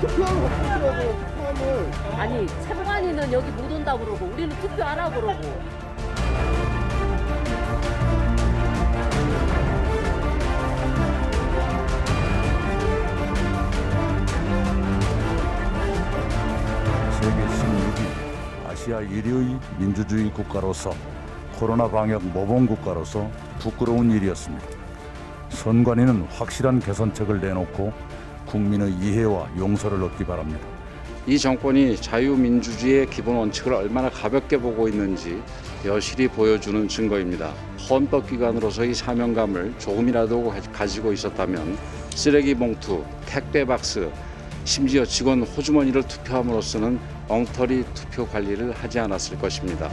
투표하고 투표하고 투표함을 아니 참관인은 여기 못 온다 그러고 우리는 투표하라 그러고 세계 16위 아시아 1위의 민주주의 국가로서 코로나 방역 모범 국가로서 부끄러운 일이었습니다. 선관위는 확실한 개선책을 내놓고 국민의 이해와 용서를 얻기 바랍니다. 이 정권이 자유민주주의의 기본 원칙을 얼마나 가볍게 보고 있는지 여실히 보여주는 증거입니다. 헌법기관으로서의 사명감을 조금이라도 가- 가지고 있었다면 쓰레기 봉투, 택배 박스, 심지어 직원 호주머니를 투표함으로써는 엉터리 투표 관리를 하지 않았을 것입니다.